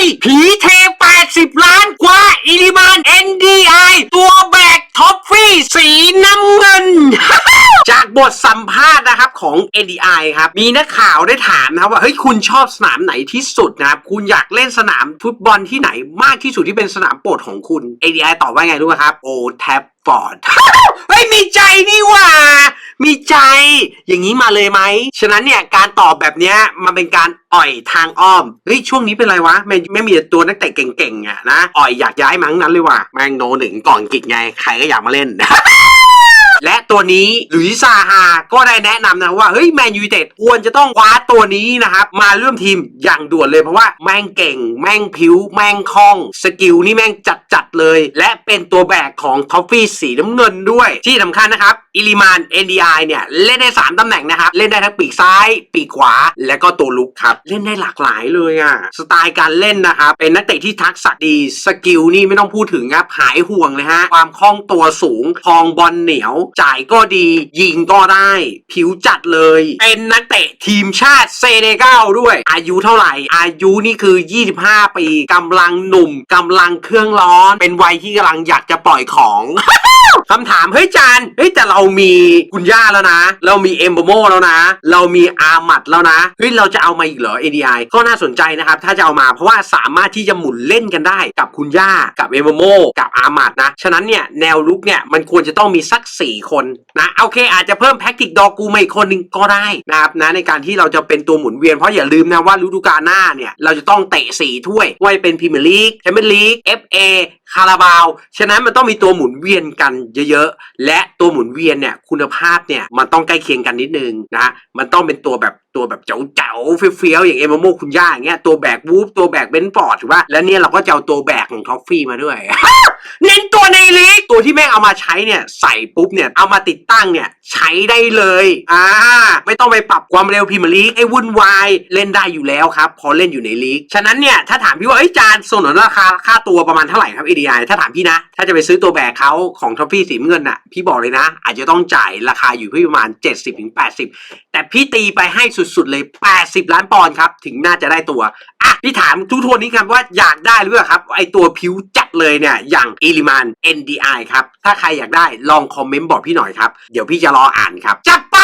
ยผีเท 80 ล้านกว่าอิลิมาน NDI ตัวแบกท็อฟฟี่สีน้ำเงิน จากบทสัมภาษณ์นะครับของ NDI ครับ มีนักข่าวได้ถามนะครับว่า เฮ้ย คุณชอบสนามไหนที่สุดนะครับ คุณอยากเล่นสนามฟุตบอลที่ไหนมากที่สุดที่เป็นสนามโปรดของคุณ NDI ตอบว่าไงรู้ไหมครับ โอแทบฟอร์ด เฮ้ย มีใจนี่หว่า อย่างนี้มาเลยไหม ฉะนั้นเนี่ยการตอบแบบเนี้ยมันเป็นการอ่อยทางอ้อม เฮ้ยช่วงนี้เป็นไรวะไม่ไม่มีตัวนักเตะเก่งๆอะนะอ่อยอยากย้ายมั้งนั้นเลยว่ะแม่งโนหนึ่งก่อนกิกไงใครก็อยากมาเล่น และตัวนี้หลุยซาฮาก็ได้แนะนำนะว่าเฮ้ยแมนยูเต็ดควรจะต้องคว้าตัวนี้นะครับมาร่วมทีมอย่างด่วนเลยเพราะว่าแม่งเก่ง แม่งผิว แม่งคล่องสกิลนี่แม่งจัดจัดเลย และเป็นตัวแบกของทอฟฟี่สีน้ำเงินด้วย ที่สำคัญนะครับอิลิมาน NDI เนี่ยเล่นได้ 3ตำแหน่งนะครับ เล่นได้ทั้งปีกซ้าย ปีกขวา และก็ตัวลุกครับ เล่นได้หลากหลายเลยอะสไตล์การเล่นนะครับเป็นนักเตะที่ทักษะดีสกิลนี่ไม่ต้องพูดถึงครับหายห่วงเลยฮะความคล่องตัวสูงคลองบอลเหนียวจ่ายก็ดี ยิงก็ได้ ผิวจัดเลย เป็นนักเตะทีมชาติเซเนกัลด้วย อายุเท่าไหร่ อายุนี่คือ 25 ปีกำลังหนุ่มกำลังเครื่องร้อน เป็นวัยที่กำลังอยากจะปล่อยของคำถาม เฮ้ยจานเฮ้ยแต่เรามีคุณย่าแล้วนะ เรามีเอมโบโมแล้วนะ เรามีอาหมัดแล้วนะ เฮ้ย เราจะเอามาอีกเหรอ ADI ก็น่าสนใจนะครับ ถ้าจะเอามาเพราะว่าสามารถที่จะหมุนเล่นกันได้กับคุณย่ากับเอมโบโมกับอาหมัดนะ ฉะนั้นเนี่ย แนวลุกเนี่ย มันควรจะต้องมีสักสี4 คนนะโอเค อาจจะเพิ่มแพ็กติกดอกูมาอีกคนหนึ่งก็ได้นะครับนะในการที่เราจะเป็นตัวหมุนเวียนเพราะอย่าลืมนะว่าฤดูกาลหน้าเนี่ย เราจะต้องเตะสี่ถ้วยว่าจะเป็นพรีเมียร์ลีกแชมเปี้ยนลีก FA คาราบาว ฉะนั้นมันต้องมีตัวหมุนเวียนกันเยอะๆ และตัวหมุนเวียนเนี่ยคุณภาพเนี่ยมันต้องใกล้เคียงกันนิดนึงนะ มันต้องเป็นตัวแบบตัวแบบเจ๋วๆเฟี้ยวๆอย่างเอมโมคุณย่าอย่างเงี้ยตัวแบกวูฟตัวแบกเบนฟอร์ดถูกป่ะแล้วเนี่ยเราก็จะเอาตัวแบกของท็อฟฟี่มาด้วย เน้นตัวในลีกตัว แม่งเอามาใช้เนี่ยใส่ปุ๊บเนี่ยเอามาติดตั้งเนี่ยใช้ได้เลยอ่าไม่ต้องไปปรับความเร็วพรีเมียร์ลีกไอ้วุ่นวายเล่นได้อยู่แล้วครับพอเล่นอยู่ในลีกฉะนั้นเนี่ยถ้าถามพี่ว่าไอ้จานสนนราคาค่าตัวประมาณเท่าไหร่ครับ ADI ถ้าถามพี่นะ ถ้าจะไปซื้อตัวแบกเขาของท็อฟฟี่สีเงินน่ะ พี่บอกเลยนะ อาจจะต้องจ่ายราคาอยู่ที่ประมาณ 70-80 แต่พี่ตีไปให้สุดๆเลย 80 ล้านปอนด์ครับ ถึงน่าจะได้ตัว อะ พี่ถามทุกทวนนี้ครับว่าอยากได้หรือเปล่าครับ ไอตัวผิวจัดเลยเนี่ย อย่างอิลิมาน NDI ครับ ถ้าใครอยากได้ลองคอมเมนต์บอกพี่หน่อยครับ เดี๋ยวพี่จะรออ่านครับ จัดไป